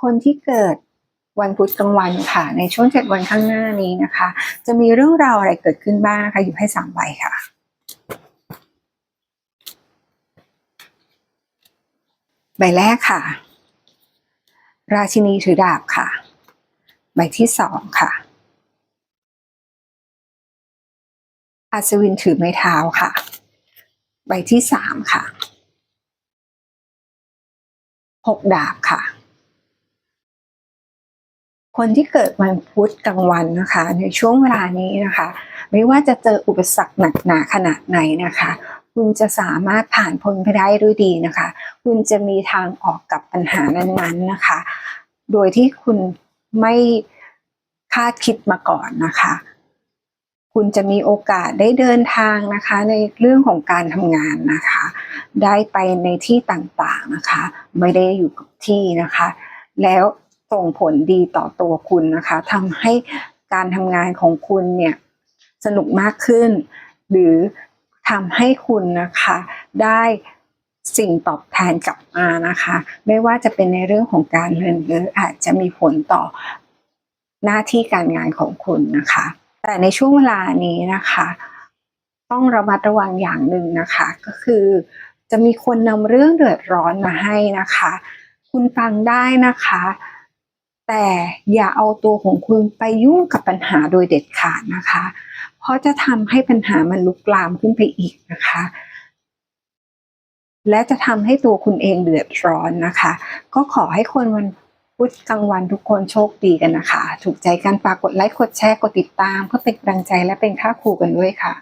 คนที่เกิดวันพุธกลางวันค่ะ ในช่วงเจ็ดวันข้างหน้านี้นะคะ จะมีเรื่องราวอะไรเกิดขึ้นบ้างนะคะอยู่ให้สามใบค่ะใบแรกค่ะ ราชินีถือดาบค่ะ ใบที่สองค่ะ อัศวินถือไม้เท้าค่ะ ใบที่สามค่ะหกดาบค่ะ คนที่เกิดวันพุธกลางวันนะคะ ในช่วงเวลานี้นะคะ ไม่ว่าจะเจออุปสรรคหนักหนาขนาดไหนนะคะ คุณจะสามารถผ่านพ้นไปได้ด้วยดีนะคะ คุณจะมีทางออกกับปัญหานั้นๆนะคะ โดยที่คุณไม่คาดคิดมาก่อนนะคะ คุณจะมีโอกาสได้เดินทางนะคะ ในเรื่องของการทำงานนะคะ ได้ไปในที่ต่างๆนะคะ ไม่ได้อยู่กับที่นะคะ แล้ว ส่งผลดีต่อตัวคุณนะคะทำให้การทำงานของคุณเนี่ยสนุกมากขึ้น หรือทำให้คุณนะคะได้สิ่งตอบแทนกลับมานะคะ ไม่ว่าจะเป็นในเรื่องของการเงินหรืออาจจะมีผลต่อหน้าที่การงานของคุณนะคะ แต่ในช่วงเวลานี้นะคะ ต้องระมัดระวังอย่างหนึ่งนะคะ ก็คือจะมีคนนำเรื่องเดือดร้อนมาให้นะคะ คุณฟังได้นะคะ แต่อย่าเอาตัวของคุณไปยุ่งกับปัญหาโดยเด็ดขาดนะคะ เพราะจะทำให้ปัญหามันลุกลามขึ้นไปอีกนะคะ และจะทำให้ตัวคุณเองเดือดร้อนนะคะ ก็ขอให้คนวันพุธกลางวันทุกคนโชคดีกันนะคะ ถูกใจกันฝากกดไลค์กดแชร์กดติดตาม เพื่อเป็นกำลังใจและเป็นค่าครูกันด้วยค่ะ